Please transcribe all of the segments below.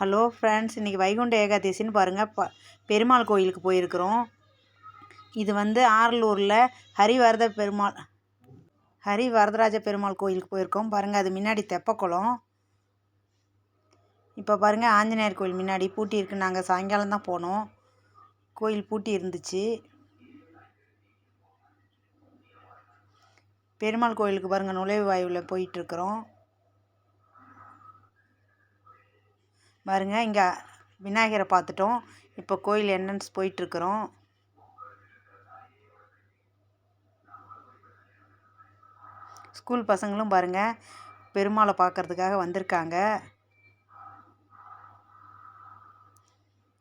Hello friends இன்றைக்கி வைகுண்ட ஏகாதசின்னு பாருங்கள் ப பெருமாள் கோயிலுக்கு போயிருக்கிறோம். இது வந்து ஆரலூரில் ஹரிவரத பெருமாள் ஹரி வரதராஜ பெருமாள் கோயிலுக்கு போயிருக்கோம். பாருங்கள் அது முன்னாடி தெப்பக்குளம். இப்போ பாருங்கள் ஆஞ்சநேயர் கோயில் முன்னாடி பூட்டி இருக்கு. நாங்கள் சாயங்காலம் தான் போனோம். கோயில் பூட்டி இருந்துச்சு. பெருமாள் கோயிலுக்கு பாருங்கள் நுழைவு வாயுவில் போயிட்டுருக்குறோம் பாருங்க இங்கே விநாயகரை பார்த்துட்டோம். இப்போ கோயில் என்ட்ரன்ஸ் போயிட்டுருக்குறோம். ஸ்கூல் பசங்களும் பாருங்கள் பெருமாளை பார்க்கறதுக்காக வந்திருக்காங்க.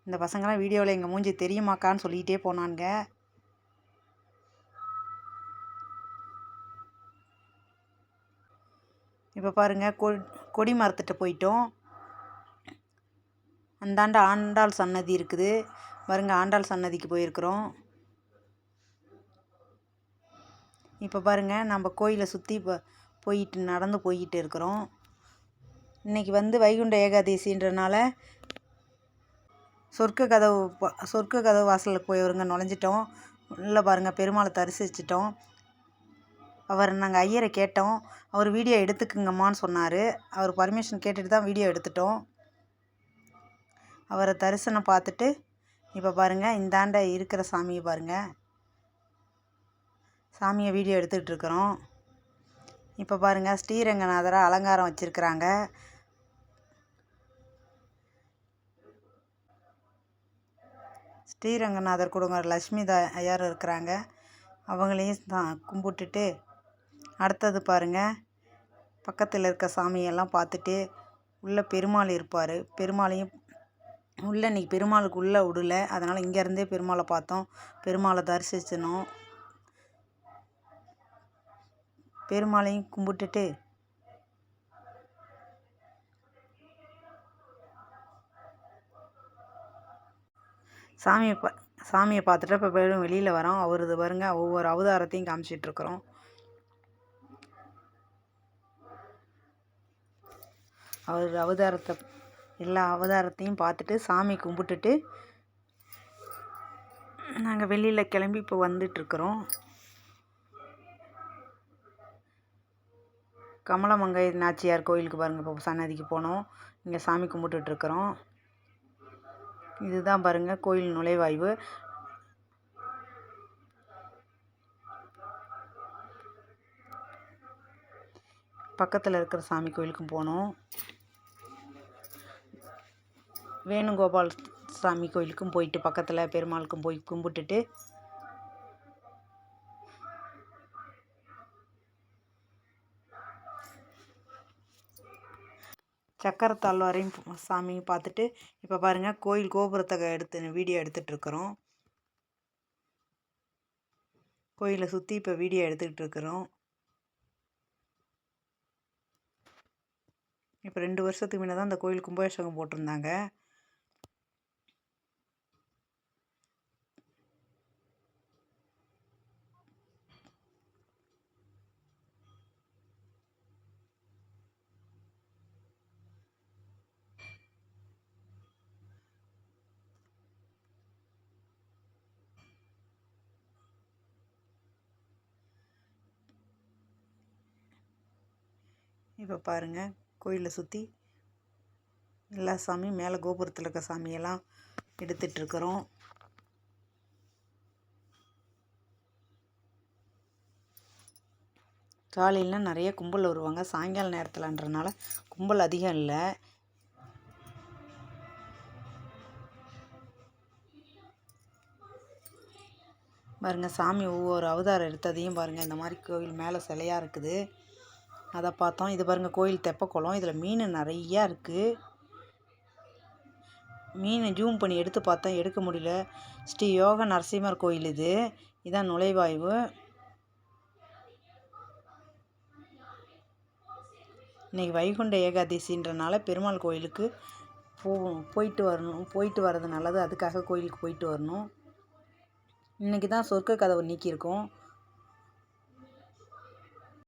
இந்த பசங்களாம் வீடியோவில் எங்கள் மூஞ்சி தெரியுமாக்கான்னு சொல்லிகிட்டே போனானுங்க. இப்போ பாருங்கள் கொ கொடி மரத்துட்டு போயிட்டோம். அந்தாண்ட ஆண்டாள் சன்னதி இருக்குது. பாருங்க ஆண்டாள் சன்னதிக்கு போயிருக்கிறோம். இப்போ பாருங்கள் நம்ம கோயிலை சுற்றி இப்போ போயிட்டு நடந்து போயிட்டு இருக்கிறோம். இன்றைக்கி வந்து வைகுண்ட ஏகாதசின்றனால சொர்க்க கதவு சொர்க்க கதவு வாசலுக்கு போய் வருங்க நுழைஞ்சிட்டோம். உள்ளே பாருங்கள் பெருமாளை தரிசிச்சிட்டோம். அவர் நாங்கள் ஐயரை கேட்டோம். அவர் வீடியோ எடுத்துக்குங்கம்மான்னு சொன்னார். அவர் பர்மிஷன் கேட்டுட்டு தான் வீடியோ எடுத்துட்டோம். அவரை தரிசனம் பார்த்துட்டு இப்போ பாருங்கள் இந்தாண்ட இருக்கிற சாமியை பாருங்கள் சாமியை வீடியோ எடுத்துக்கிட்டு இருக்கிறோம். இப்போ பாருங்கள் ஸ்ரீரங்கநாதரை அலங்காரம் வச்சுருக்குறாங்க. ஸ்ரீரங்கநாதர் கொடுங்க லக்ஷ்மி த ஐயார் இருக்கிறாங்க. அவங்களையும் தான் கும்பிட்டுட்டு அடுத்தது பாருங்கள் பக்கத்தில் இருக்க சாமியெல்லாம் பார்த்துட்டு உள்ளே பெருமாள் இருப்பார். பெருமாளையும் உள்ளே இன்னைக்கு பெருமாளுக்கு உள்ளே விடல அதனால் இங்கேருந்தே பெருமாளை பார்த்தோம். பெருமாளை தரிசிச்சினோம். பெருமாளையும் கும்பிட்டுட்டு சாமியை பா சாமியை பார்த்துட்டு இப்போ பெரும் வெளியில் வரோம். அவரது பாருங்க ஒவ்வொரு அவதாரத்தையும் காமிச்சிட்ருக்குறோம் அவர் அவதாரத்தை எல்லா அவதாரத்தையும் பார்த்துட்டு சாமி கும்பிட்டுட்டு நாங்கள் வெளியில் கிளம்பி இப்போ வந்துட்டுருக்குறோம். கமலமங்கை நாச்சியார் கோயிலுக்கு பாருங்கள் இப்போ சன்னதிக்கு போனோம். இங்கே சாமி கும்பிட்டுட்ருக்குறோம் இதுதான் பாருங்கள் கோயில் நுழைவாய்வு. பக்கத்தில் இருக்கிற சாமி கோயிலுக்கும் போனோம். வேணுகோபால் சாமி கோயிலுக்கும் போயிட்டு பக்கத்தில் பெருமாளுக்கும் போய் கும்பிட்டுட்டு சக்கரத்தாழ்வாரையும் சாமியும் பார்த்துட்டு இப்போ பாருங்கள் கோயில் கோபுரத்தை எடுத்து வீடியோ எடுத்துகிட்ருக்குறோம் கோயிலை சுற்றி இப்போ வீடியோ எடுத்துக்கிட்டு இருக்கிறோம். இப்போ ரெண்டு வருஷத்துக்கு முன்னே தான் அந்த கோயில் கும்பாபிஷேகம் போட்டிருந்தாங்க. இப்போ பாருங்கள் கோயிலை சுற்றி எல்லா சாமியும் மேலே கோபுரத்தில் இருக்க சாமியெல்லாம் எடுத்துட்ருக்குறோம். காலையில் நிறைய கும்பல் வருவாங்க. சாயங்கால நேரத்தில்ன்றனால கும்பல் அதிகம் இல்லை. பாருங்கள் சாமி ஒவ்வொரு அவதாரம் எடுத்ததையும் பாருங்கள் இந்த மாதிரி கோவில் மேலே சிலையாக இருக்குது. அதை பார்த்தோம் இது பாருங்கள் கோயில் தெப்பக்குளம். இதில் மீன் நிறையா இருக்குது மீனை ஜூம் பண்ணி எடுத்து பார்த்தேன் எடுக்க முடியல. ஸ்ரீ யோக நரசிம்மர் கோயில் இது. இதான் நுழைவாய்வு. இன்றைக்கி வைகுண்ட ஏகாதசின்றனால பெருமாள் கோயிலுக்கு போ போயிட்டு வரணும். போயிட்டு வர்றது நல்லது. அதுக்காக கோயிலுக்கு போயிட்டு வரணும். இன்றைக்கி தான் சொர்க்க கதவு நீக்கியிருக்கோம்.